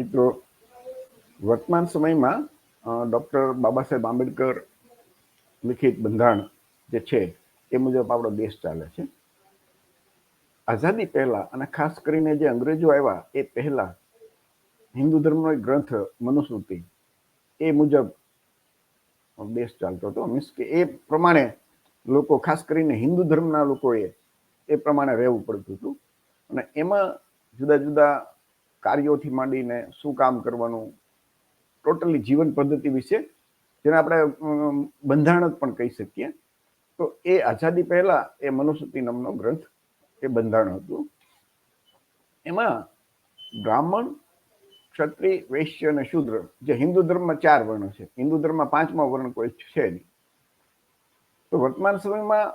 મિત્રો, વર્તમાન સમયમાં ડૉક્ટર બાબા સાહેબ આંબેડકર લિખિત બંધારણ જે છે, એ મુજબ આપણો દેશ ચાલે છે. આઝાદી પહેલાં અને ખાસ કરીને જે અંગ્રેજો આવ્યા, એ પહેલાં હિન્દુ ધર્મનો એક ગ્રંથ, મનુસ્મૃતિ, એ મુજબ દેશ ચાલતો હતો. મીન્સ કે એ પ્રમાણે લોકો, ખાસ કરીને હિન્દુ ધર્મના લોકોએ એ પ્રમાણે રહેવું પડતું હતું. અને એમાં જુદા જુદા કાર્યોથી માંડીને શું કામ કરવાનું, ટોટલી જીવન પદ્ધતિ વિશે, જેને આપણે બંધારણ પણ કહી શકીએ. તો એ આઝાદી પહેલા એ મનુસ્મૃતિ નામનો ગ્રંથ, એ બંધારણ હતું. એમાં બ્રાહ્મણ, ક્ષત્રિય, વૈશ્ય અને શુદ્ર, જે હિન્દુ ધર્મમાં ચાર વર્ણ છે. હિન્દુ ધર્મમાં પાંચમા વર્ણ કોઈ છે નહીં. તો વર્તમાન સમયમાં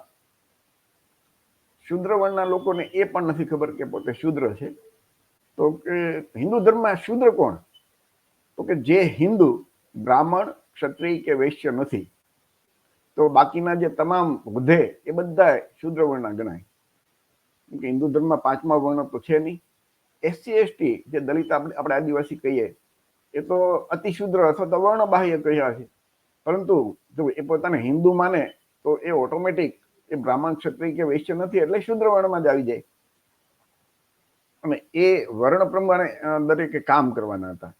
શુદ્ર વર્ણના લોકોને એ પણ નથી ખબર કે પોતે શુદ્ર છે. તો કે હિન્દુ ધર્મમાં શુદ્ર કોણ? તો કે જે હિન્દુ બ્રાહ્મણ, ક્ષત્રિય કે વૈશ્ય નથી, તો બાકીના જે તમામ વધે એ બધા શુદ્ર વર્ણના ગણાય. કે હિન્દુ ધર્મમાં પાંચમા વર્ણ તો છે નહીં. એસસી, એસટી જે દલિત આપણે આપણે આદિવાસી કહીએ, એ તો અતિશુદ્ર અથવા તો વર્ણ બાહ્ય કહ્યા છે. પરંતુ જો એ પોતાને હિન્દુ માને, તો એ ઓટોમેટિક એ બ્રાહ્મણ, ક્ષત્રિય કે વૈશ્ય નથી, એટલે શુદ્ર વર્ણમાં જ આવી જાય. અને એ વર્ણ પ્રમાણે દરેકે કામ કરવાના હતા.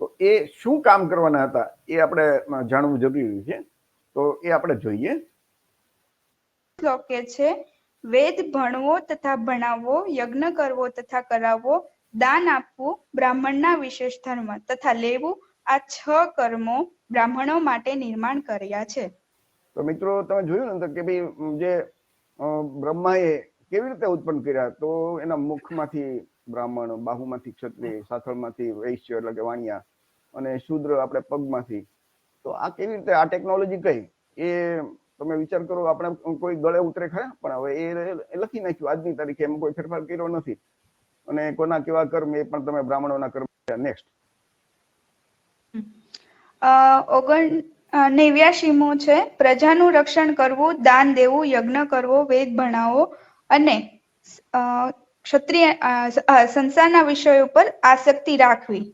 તો એ શું કામ કરવાના હતા એ આપણે જાણવું જરૂરી છે. તો એ આપણે જોઈએ. શ્લોક છે વેદ ભણવો તથા ભણાવવો યજ્ઞ કરવો તથા કરાવવો દાન આપવું બ્રાહ્મણના વિશેષ ધર્મ તથા લેવું આ છ કર્મો બ્રાહ્મણો માટે નિર્માણ કર્યા છે. તો મિત્રો તમે જોયું ને તો કે ભાઈ જે બ્રહ્માએ કેવી રીતે ઉત્પન્ન કર્યા? તો એના મુખમાંથી બ્રાહ્મણ, બાહુમાંથી ક્ષત્રિય, સાથળમાંથી વૈશ્ય એટલે કે વાણિયા અને શુદ્ર આપણે પગમાંથી. તો આ કેવી રીતે, આ ટેકનોલોજી કઈ? એ તમે વિચાર કરો, આપણે કોઈ ગળે ઉતરે ખરા, પણ હવે એ લખી નાખ્યું. આજની તારીખે એમાં કોઈ ફેરફાર કર્યો નથી. અને કોના કેવા કર્મ, એ પણ તમે બ્રાહ્મણોના કર્મ નેક્સ્ટ ઓગણ નેવ્યાશીમો છે, પ્રજાનું રક્ષણ કરવું, દાન દેવું, યજ્ઞ કરવો, વેદ ભણાવો અને ક્ષત્રિય સંસારના વિષયો ઉપર આસક્તિ રાખવી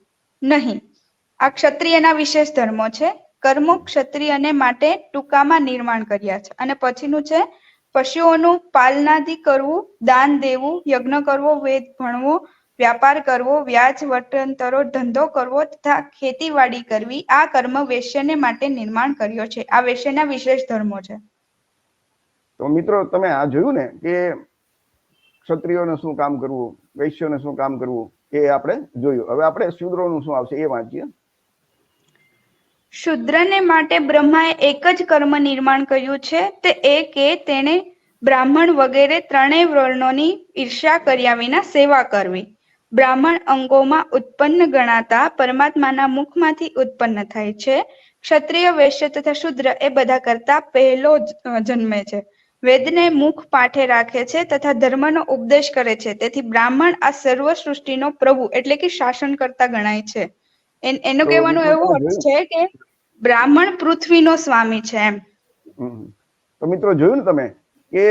નહીં. આ ક્ષત્રિયના વિશેષ ધર્મો છે. કર્મો ક્ષત્રિયને માટે ટૂંકામાં નિર્માણ કર્યા છે. અને પછીનું છે, પશુઓનું પાલનાદિ કરવું, દાન દેવું, યજ્ઞ કરવો, વેદ ભણવો, વ્યાપાર કરવો, વ્યાજ વટંતરો, ધંધો કરવો તથા ખેતીવાડી કરવી આ કર્મ વૈશ્યને માટે નિર્માણ કર્યો છે. આ વૈશ્યના વિશેષ ધર્મો છે. તો મિત્રો, તમે આ જોયું ને કે ક્ષત્રિયોને શું કામ કરવું, વૈશ્યોને શું કામ કરવું, એ આપણે જોયું. હવે આપણે શુદ્રોનું શું આવશે એ વાંચીએ. શુદ્રને માટે બ્રહ્માએ એક જ કર્મ નિર્માણ કર્યું છે, તે એ કે તેણે બ્રાહ્મણ વગેરે ત્રણેય વર્ણોની ઈર્ષ્યા કર્યા વિના સેવા કરવી. બ્રાહ્મણ અંગોમાં ઉત્પન્ન ગણાતા પરમાત્માના મુખમાંથી ઉત્પન્ન થાય છે. ક્ષત્રિય વૈશ્ય તથા શુદ્ર એ બધા કરતા પહેલો જન્મે છે. વેદને મુખ પાઠે રાખે છે તથા ધર્મનો ઉપદેશ કરે છે. તેથી બ્રાહ્મણ આ સર્વ સૃષ્ટિનો પ્રભુ એટલે કે શાસન કરતા ગણાય છે. એનો કહેવાનો એવો અર્થ છે કે બ્રાહ્મણ પૃથ્વીનો સ્વામી છે એમ. તો મિત્રો જોયું ને તમે કે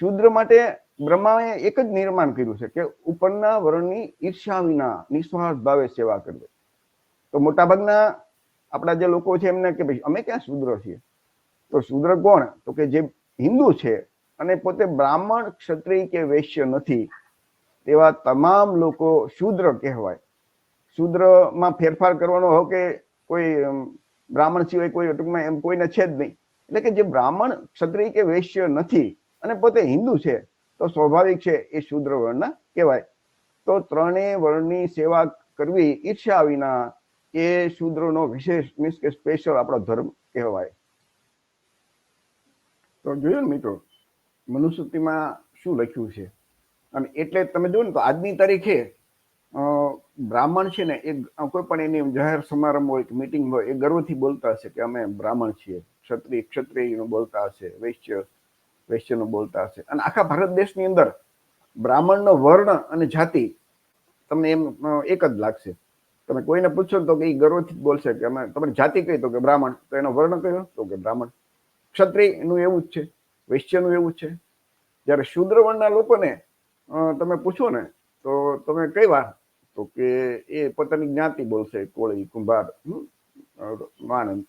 શુદ્ર માટે બ્રહ્માએ એક જ નિર્માણ કર્યું છે કે ઉપરના વર્ણની ઈર્ષા વિના નિસ્વાર્થ ભાવે સેવા કરવી. તો મોટાભાગના આપણા જે લોકો છે એમને કે ભાઈ અમે ક્યાં શુદ્ર છીએ? તો શુદ્ર કોણ? તો કે જે હિન્દુ છે અને પોતે બ્રાહ્મણ ક્ષત્રિય કે વૈશ્ય નથી, તેવા તમામ લોકો શુદ્ર કહેવાય. શુદ્રમાં ફેરફાર કરવાનો હો કે કોઈ બ્રાહ્મણ સિવાય કોઈ ટૂંકમાં એમ કોઈને છે જ નહીં. એટલે કે જે બ્રાહ્મણ ક્ષત્રિય કે વૈશ્ય નથી અને પોતે હિન્દુ છે, તો સ્વાભાવિક છે એ શુદ્ર વર્ણના કહેવાય. તો ત્રણેય વર્ણની સેવા કરવી ઈર્ષા વિના એ શુદ્રનો વિશેષ, મીન્સ કે સ્પેશિયલ આપણો ધર્મ કહેવાય. તો જોયું ને મિત્રો, મનુસ્મૃતિમાં શું લખ્યું છે? અને એટલે તમે જુઓ ને તો આજની તારીખે બ્રાહ્મણ છે ને, એ કોઈ પણ એની જાહેર સમારંભ હોય કે મિટિંગ હોય, એ ગર્વથી બોલતા હશે કે અમે બ્રાહ્મણ છીએ. ક્ષત્રિય, ક્ષત્રિયનું બોલતા હશે, વૈશ્ય, વૈશ્યનું બોલતા હશે. અને આખા ભારત દેશની અંદર બ્રાહ્મણનો વર્ણ અને જાતિ તમને એમ એક જ લાગશે. તમે કોઈને પૂછો તો કે એ ગર્વથી જ બોલશે કે અમે, તમારી જાતિ કઈ? તો કે બ્રાહ્મણ. તો એનો વર્ણ કયો? તો કે બ્રાહ્મણ. ક્ષત્રિયનું એવું જ છે, વૈશ્યનું એવું જ છે. જ્યારે શુદ્ર વર્ણના લોકોને તમે પૂછો ને, તો તમે કઈ વાર, તો કે એ પોતાની જ્ઞાતિ બોલશે, કોળી, કુંભાર માણંદ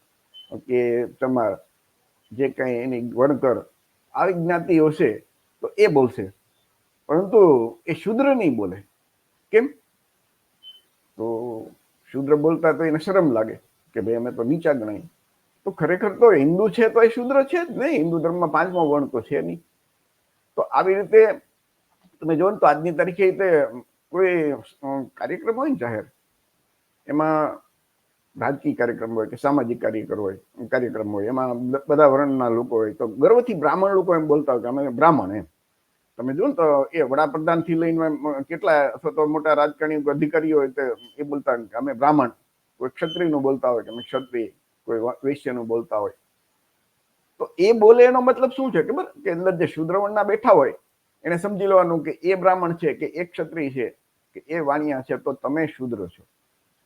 કે ચમાર જે કંઈ એની વણકર આવી જ્ઞાતિઓ છે, તો એ બોલશે. પરંતુ એ શુદ્ર નહીં બોલે. કેમ? તો શુદ્ર બોલતા તો એને શરમ લાગે, કે ભાઈ અમે તો નીચા ગણાય. તો ખરેખર તો હિન્દુ છે તો એ શુદ્ર છે જ નહીં હિન્દુ ધર્મમાં પાંચમો વર્ણ તો છે નહીં. તો આવી રીતે તમે જો ને તો આજની તારીખે તે કોઈ કાર્યક્રમ હોય ને જાહેર? એમાં રાજકીય કાર્યક્રમ હોય કે સામાજિક કાર્યક્રમ હોય કાર્યક્રમ હોય, એમાં બધા વર્ણના લોકો હોય. તો ગર્વથી બ્રાહ્મણ લોકો એમ બોલતા હોય કે અમે બ્રાહ્મણ એમ. તમે જુઓ ને તો એ વડાપ્રધાનથી લઈને કેટલા અથવા તો મોટા રાજકારણી અધિકારીઓ હોય તો એ બોલતા કે અમે બ્રાહ્મણ. કોઈ ક્ષત્રિયનું બોલતા હોય કે અમે ક્ષત્રિય. વૈશ્યનું બોલતા હોય. તો એ બોલે એનો મતલબ શું છે? ખબર? કે અંદર જે શુદ્રવણના બેઠા હોય, એને સમજી લેવાનું કે એ બ્રાહ્મણ છે કે એ ક્ષત્રિય છે કે એ વાણિયા છે, તો તમે શુદ્ર છો.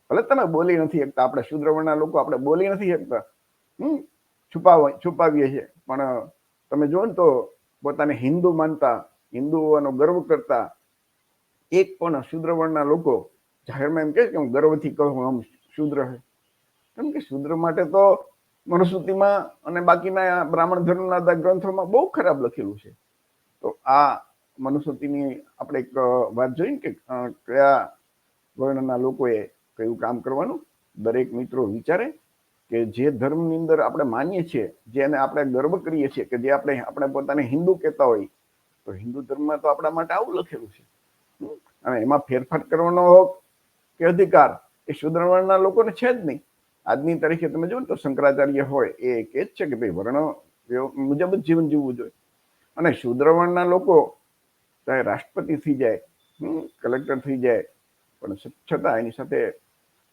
ભલે તમે બોલી નથી શકતા, આપણે શુદ્રવણના લોકો આપણે બોલી નથી શકતા. હમ? છુપાવ છુપાવીએ છીએ. પણ તમે જુઓ ને તો પોતાને હિન્દુ માનતા હિન્દુ હોવાનો ગર્વ કરતા, એક પણ શુદ્રવર્ણના લોકો જાહેરમાં એમ કે હું ગર્વથી કહું આમ શુદ્ર હે કેમ કે શુદ્ર માટે તો મનુસ્મૃતિમાં અને બાકીના બ્રાહ્મણ ધર્મના ગ્રંથોમાં બહુ ખરાબ લખેલું છે. તો આ મનુસ્મૃતિની આપણે એક વાત જોઈ કે કયા વર્ણના લોકોએ કયું કામ કરવાનું? દરેક મિત્રો વિચારે કે જે ધર્મની અંદર આપણે માનીએ છીએ, જેને આપણે ગર્વ કરીએ છીએ કે જે આપણે આપણે પોતાને હિન્દુ કહેતા હોય, તો હિન્દુ ધર્મમાં તો આપણા માટે આવું લખેલું છે. અને એમાં ફેરફાર કરવાનો હક કે અધિકાર એ શુદ્રવર્ણના લોકોને છે જ નહીં. આજની તારીખે તમે જુઓ ને તો શંકરાચાર્ય હોય એ કહે જ છે કે ભાઈ વર્ણ મુજબ જ જીવન જીવવું જોઈએ. અને શુદ્રવર્ણના લોકો ચાહે રાષ્ટ્રપતિ થઈ જાય કલેક્ટર થઈ જાય, પણ છતાં એની સાથે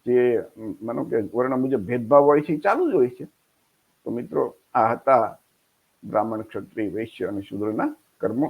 જે માનો કે વર્ણ મુજબ ભેદભાવ હોય છે એ ચાલુ જ હોય છે. તો મિત્રો આ હતા બ્રાહ્મણ ક્ષત્રિય વૈશ્ય અને શૂદ્રના કર્મો.